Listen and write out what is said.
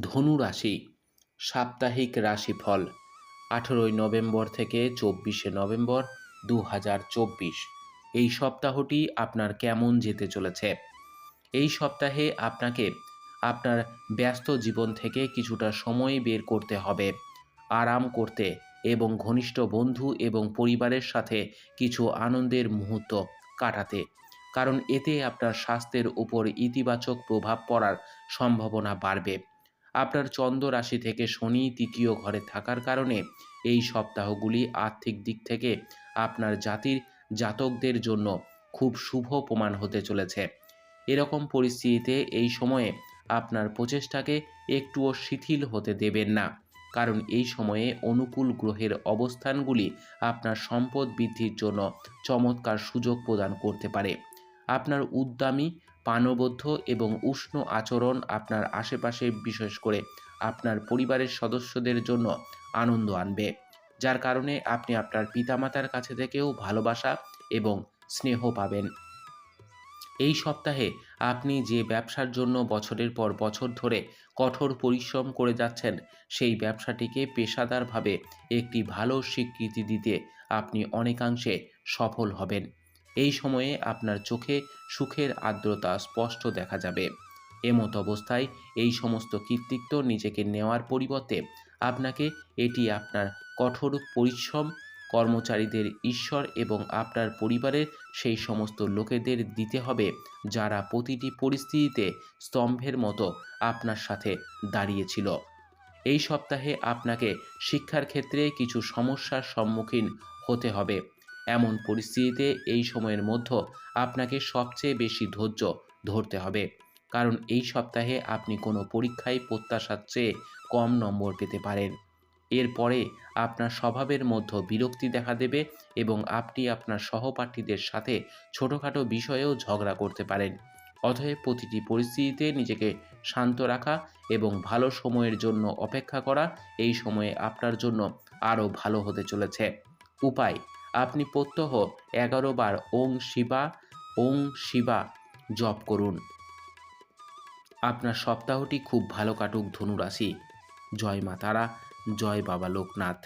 ধনু রাশি সাপ্তাহিক রাশিফল, আঠেরোই নভেম্বর থেকে চব্বিশে নভেম্বর দু হাজার চব্বিশ। এই সপ্তাহটি আপনার কেমন যেতে চলেছে? এই সপ্তাহে আপনাকে আপনার ব্যস্ত জীবন থেকে কিছুটা সময় বের করতে হবে, আরাম করতে এবং ঘনিষ্ঠ বন্ধু এবং পরিবারের সাথে কিছু আনন্দের মুহূর্ত কাটাতে। কারণ এতে আপনার স্বাস্থ্যের উপর ইতিবাচক প্রভাব পড়ার সম্ভাবনা বাড়বে। আপনার চন্দ্র রাশি থেকে শনি তৃতীয় ঘরে থাকার কারণে এই সপ্তাহগুলি আর্থিক দিক থেকে আপনার জাতির জাতকদের জন্য খুব শুভ প্রমাণ হতে চলেছে। এরকম পরিস্থিতিতে এই সময়ে আপনার প্রচেষ্টাকে একটুও শিথিল হতে দেবেন না। কারণ এই সময়ে অনুকূল গ্রহের অবস্থানগুলি আপনার সম্পদ বৃদ্ধির জন্য চমৎকার সুযোগ প্রদান করতে পারে। আপনার উদ্যমী প্রাণবদ্ধ এবং উষ্ণ আচরণ আপনার আশেপাশে, বিশেষ করে আপনার পরিবারের সদস্যদের জন্য আনন্দ আনবে। যার কারণে আপনি আপনার পিতামাতার কাছে থেকেও ভালোবাসা এবং স্নেহ পাবেন। এই সপ্তাহে আপনি যে ব্যবসার জন্য বছরের পর বছর ধরে কঠোর পরিশ্রম করে যাচ্ছেন, সেই ব্যবসাটিকে পেশাদারভাবে একটি ভালো স্বীকৃতি দিতে আপনি অনেকাংশে সফল হবেন। এই সময়ে আপনার চোখে সুখের আর্দ্রতা স্পষ্ট দেখা যাবে। এমত অবস্থায় এই সমস্ত কৃতিত্ব নিজেকে নেওয়ার পরিবর্তে আপনাকে এটি আপনার কঠোর পরিশ্রম, কর্মচারীদের ঈশ্বর এবং আপনার পরিবারের সেই সমস্ত লোকেদের দিতে হবে যারা প্রতিটি পরিস্থিতিতে স্তম্ভের মতো আপনার সাথে দাঁড়িয়েছিল এই সপ্তাহে আপনাকে শিক্ষার ক্ষেত্রে কিছু সমস্যার সম্মুখীন হতে হবে। এমন পরিস্থিতিতে এই সময়ের মধ্যে আপনাকে সবচেয়ে বেশি ধৈর্য ধরতে হবে। কারণ এই সপ্তাহে আপনি কোনো পরীক্ষায় প্রত্যাশার চেয়ে কম নম্বর পেতে পারেন। এরপরে আপনার স্বভাবের মধ্যে বিরক্তি দেখা দেবে এবং আপনি আপনার সহপাঠীদের সাথে ছোটোখাটো বিষয়েও ঝগড়া করতে পারেন। অতএব প্রতিটি পরিস্থিতিতে নিজেকে শান্ত রাখা এবং ভালো সময়ের জন্য অপেক্ষা করা এই সময়ে আপনার জন্য আরও ভালো হতে চলেছে। উপায় আপনি প্রত্যহ এগারো বার ওং শিবা ওং শিবা জপ করুন। আপনার সপ্তাহটি খুব ভালো কাটুক ধনুরাশি। জয় মা তারা, জয় বাবা লোকনাথ।